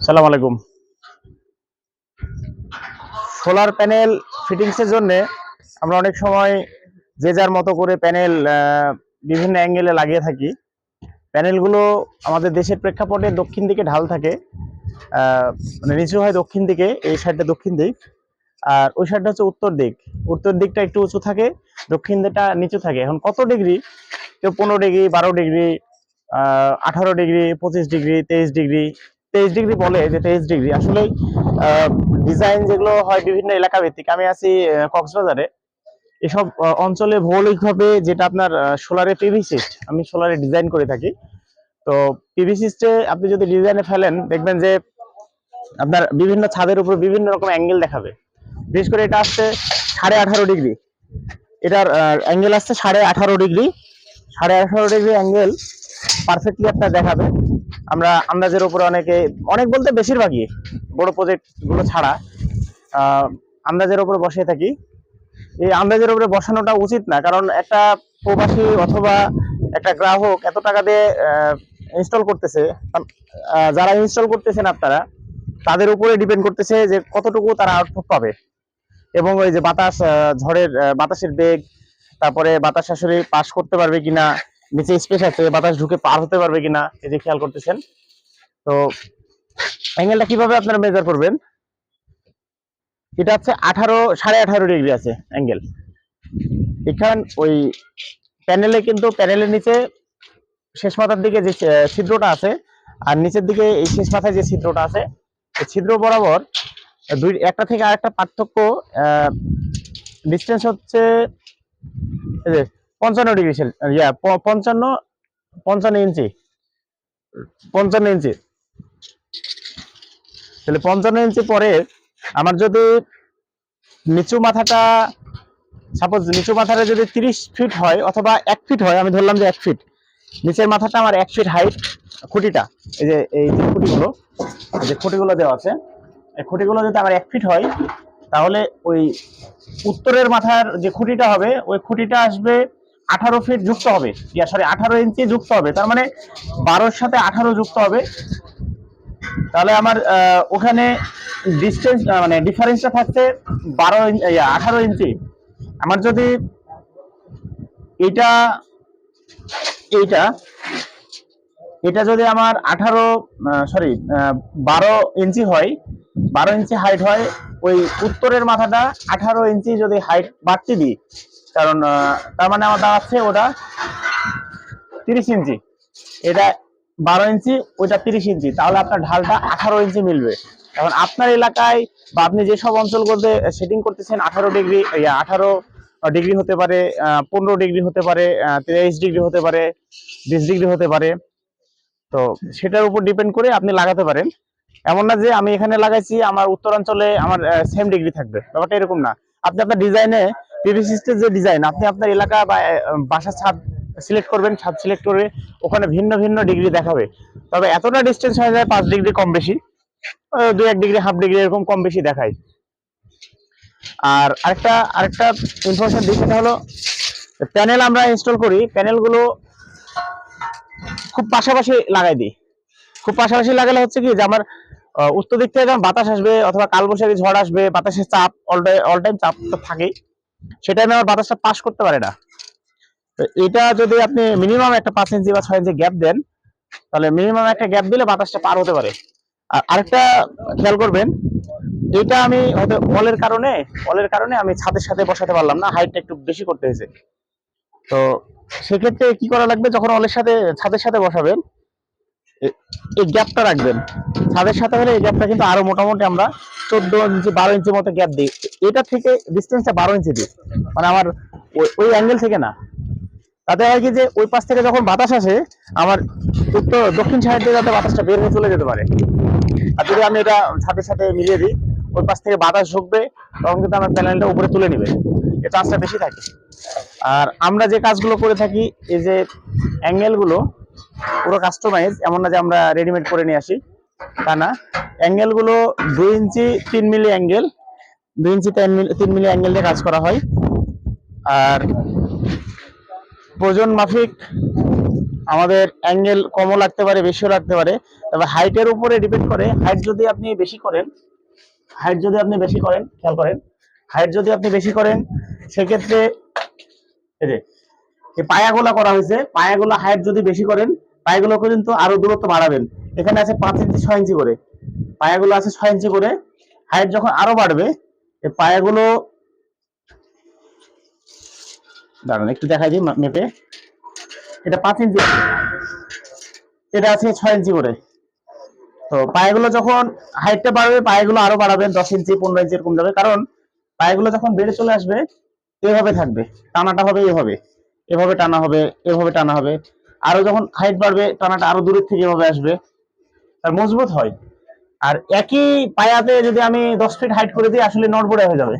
সালাম আলাইকুম। Solar panel ফিটিংসের জন্য আমরা অনেক সময় যে যার মতো করে প্যানেল বিভিন্ন অ্যাঙ্গেলে লাগিয়ে থাকি। প্যানেলগুলো আমাদের দেশের প্রেক্ষাপটে দক্ষিণ দিকে ঢাল থাকে মানে নিচু হয় দক্ষিণ দিকে, এই সাইডটা দক্ষিণ দিক। আর ওই সাইডটা হচ্ছে উত্তর দিক। উত্তর দিকটা একটু উঁচু থাকে, দক্ষিণ দিকটা নিচু থাকে। এখন কত ডিগ্রি? কেউ পনেরো ডিগ্রি, বারো ডিগ্রি আঠারো ডিগ্রি, পঁচিশ ডিগ্রি, তেইশ ডিগ্রি তেইশ ডিগ্রি বলে যে তেইশ ডিগ্রি। আসলে ডিজাইন যেগুলো হয় বিভিন্ন এলাকা ভিত্তিক আমি আছি কক্সবাজারে। এসব অঞ্চলে ভৌগোলিকভাবে যেটা আপনার সোলারে পিভি সিস্ট আমি সোলারে ডিজাইন করে থাকি। তো পিভি সিস্টে আপনি যদি ডিজাইনে ফেলেন, দেখবেন যে আপনার বিভিন্ন ছাদের উপর বিভিন্ন রকম অ্যাঙ্গেল দেখাবে। বিশেষ করে এটা আসছে সাড়ে আঠারো ডিগ্রি। এটার অ্যাঙ্গেল আসছে সাড়ে আঠারো ডিগ্রি। সাড়ে আঠারো ডিগ্রি অ্যাঙ্গেল পারফেক্টলি আপনার দেখাবে। আমরা আন্দাজের উপরে অনেকে, অনেক বলতে বেশিরভাগই বড় প্রজেক্টগুলো ছাড়া আন্দাজের উপরে বসিয়ে থাকি। এই আন্দাজের উপরে বসানোটা উচিত না, কারণ একটা প্রবাসী অথবা একটা গ্রাহক এত টাকা দিয়ে ইনস্টল করতেছে যারা ইনস্টল করতেছেন আপনারা, তাদের উপরে ডিপেন্ড করতেছে যে কতটুকু তারা আউটপুট পাবে। এবং ওই যে বাতাস ঝড়ের বাতাসের বেগ, তারপরে বাতাস আসলে পাস করতে পারবে কিনা নিচে স্পেস আছে, বাতাস ঢুকে পার হতে পারবে কিনা, এই যে খেয়াল করতেছেন। তো অ্যাঙ্গেলটা কীভাবে আপনারা মেজার করবেন? এটা হচ্ছে আঠারো, সাড়ে আঠারো ডিগ্রি আছে অ্যাঙ্গেল এখান, ওই প্যানেলে কিন্তু প্যানেলের নিচে শেষ মাথার দিকে যে ছিদ্রটা আছে, আর নিচের দিকে এই শেষ মাথায় যে ছিদ্রটা আছে ছিদ্র বরাবর দুই, একটা থেকে আরেকটা পার্থক্য ডিস্টেন্স হচ্ছে পঞ্চান্ন ডিগ্রি ইয়া পঞ্চান্ন পঞ্চান্ন ইঞ্চি। পঞ্চান্ন ইঞ্চি। তাহলে পঞ্চান্ন ইঞ্চি পরে আমার যদি নিচু মাথাটা সাপোজ নিচু মাথাটা যদি তিরিশ ফিট হয় অথবা এক ফিট হয়, আমি ধরলাম যে এক ফিট, নিচের মাথাটা আমার এক ফিট হাইট খুঁটিটা, এই যে এই যে খুঁটিগুলো যে খুঁটিগুলো দেওয়া আছে, এই খুঁটিগুলো যদি আমার এক ফিট হয়, তাহলে ওই উত্তরের মাথার যে খুঁটিটা হবে, ওই খুঁটিটা আসবে আঠারো ফিট যুক্ত হবে। সরি আঠারো ইঞ্চি যুক্ত হবে। তার মানে বারোর সাথে আঠারো যুক্ত হবে। তাহলে আমার ওখানে ডিস্টেন্স মানে ডিফারেন্সটা থাকছে বারো আঠারো ইঞ্চি। আমার যদি এটা এইটা এটা যদি আমার আঠারো সরি বারো ইঞ্চি হয়, বারো ইঞ্চি হাইট হয়, ওই উত্তরের মাথাটা আঠারো ইঞ্চি যদি হাইট বাড়তি দিই, কারণ তার মানে আমার দাঁড়াচ্ছে ওটা তিরিশ ইঞ্চি। এটা বারো ইঞ্চি, ওইটা তিরিশ ইঞ্চি, তাহলে আপনার ঢালটা আঠারো ইঞ্চি মিলবে। এখন আপনার এলাকায় বা আপনি যেসব অঞ্চলগুলোতে সেটিং করতেছেন, আঠারো ডিগ্রি আঠারো ডিগ্রি হতে পারে পনেরো ডিগ্রি হতে পারে তেইশ ডিগ্রি হতে পারে, বিশ ডিগ্রি হতে পারে। তো সেটার উপর ডিপেন্ড করে আপনি লাগাতে পারেন। এমন না যে আমি এখানে লাগাইছি, আমার উত্তরাঞ্চলে আমার সেম ডিগ্রি থাকবে। ব্যাপারটা এরকম না। আপনি আপনার ডিজাইনে পিভিসিস্টের যে ডিজাইন আপনি আপনার এলাকা বা বাসার ছাদ সিলেক্ট করবেন, ছাদ সিলেক্ট করে ওখানে ভিন্ন ভিন্ন ডিগ্রি দেখাবে। তবে এতটা ডিস্টেন্স হয়ে যায়, পাঁচ ডিগ্রি কম বেশি। দু এক ডিগ্রি হাফ ডিগ্রি এরকম কম বেশি দেখায়। আর আরেকটা আরেকটা ইনফরমেশন দিই, সেটা হলো প্যানেল আমরা ইনস্টল করি। প্যানেলগুলো খুব পাশাপাশি লাগাই দিই। খুব পাশাপাশি লাগালে হচ্ছে কি যে আমার উত্তর দিক থেকে যখন বাতাস আসবে অথবা কালবৈশাখী ঝড় আসবে, বাতাসের চাপ অল টাইম চাপ তো থাকেই। সেটা আমি আমার বাতাসটা পাস করতে পারে না। তো এটা যদি আপনি মিনিমাম একটা পাঁচ ইঞ্চি বা ছয় ইঞ্চি গ্যাপ দেন, তাহলে মিনিমাম একটা গ্যাপ দিলে বাতাসটা পার হতে পারে। আর আরেকটা খেয়াল করবেন, এটা আমি হয়তো অলের কারণে অলের কারণে আমি ছাদের সাথে বসাতে পারলাম না হাইটটা একটু বেশি করতে হয়েছে। তো সেক্ষেত্রে কি করা লাগবে? যখন অলের সাথে, ছাদের সাথে বসাবেন এই গ্যাপটা রাখবেন। ছাদের সাথে হলে এই গ্যাপটা কিন্তু আরও মোটামুটি আমরা চোদ্দ ইঞ্চি, বারো ইঞ্চি মতো গ্যাপ দিই। এটা থেকে ডিস্টেন্সটা বারো ইঞ্চি দিই। মানে আমার ওই- ওই অ্যাঙ্গেল থেকে না। তাতে হয় কি যে, ওই পাশ থেকে যখন বাতাস আসে, আমার উত্তর, দক্ষিণ সাইড দিয়ে যাতে বাতাসটা বের হয়ে চলে যেতে পারে। আর যদি আমি এটা ছাদের সাথে মিলিয়ে দিই, ওই পাশ থেকে বাতাস ঢুকবে, তখন কিন্তু আমার প্যানেলটা উপরে তুলে নিবে। চান্সটা বেশি থাকে। আর আমরা যে কাজগুলো করে থাকি, এই যে অ্যাঙ্গেলগুলো, পুরো কাস্টমাইজ এমন না যে আমরা রেডিমেড করে নিয়ে আসি, তা না। অ্যাঙ্গেলগুলো দুই ইঞ্চি তিন মিলি অ্যাঙ্গেল, দুই ইঞ্চি তিন মিলি অ্যাঙ্গেল দিয়ে কাজ করা হয়। আর প্রয়োজন মাফিক, আমাদের অ্যাঙ্গেল কমও লাগতে পারে, বেশিও লাগতে পারে। তবে হাইটের উপরে ডিপেন্ড করে, হাইট যদি আপনি বেশি করেন, হাইট যদি আপনি বেশি করেন, খেয়াল করেন, হাইট যদি আপনি বেশি করেন সেক্ষেত্রে এই যে, এই পায়াগুলা করা হয়েছে। পায়াগুলো হাইট যদি বেশি করেন পায়াগুলো কিন্তু আরও দূরত্ব বাড়াবেন। এখানে আছে পাঁচ ইঞ্চি, ছয় ইঞ্চি করে। পায়াগুলো আছে ছয় ইঞ্চি করে। হাইট যখন আরও বাড়বে পায়াগুলো দাঁড়ান, একটু দেখাই দিই মেপে। এটা পাঁচ ইঞ্চি। এটা আছে ছয় ইঞ্চি করে। তো পায়েগুলো যখন হাইটটা বাড়বে, পায়েগুলো আরও বাড়াবেন, দশ ইঞ্চি, পনেরো ইঞ্চি এরকম যাবে। কারণ পায়েগুলো যখন বেড়ে চলে আসবে এভাবে থাকবে, টানাটা হবে এভাবে এভাবে টানা হবে, এভাবে টানা হবে। আরও যখন হাইট বাড়বে, টানাটা আরও দূরের থেকে এভাবে আসবে। আর মজবুত হয়। আর একই পায়াতে যদি আমি দশ ফিট হাইট করে দিই, আসলে নড়বড়ে হয়ে যাবে।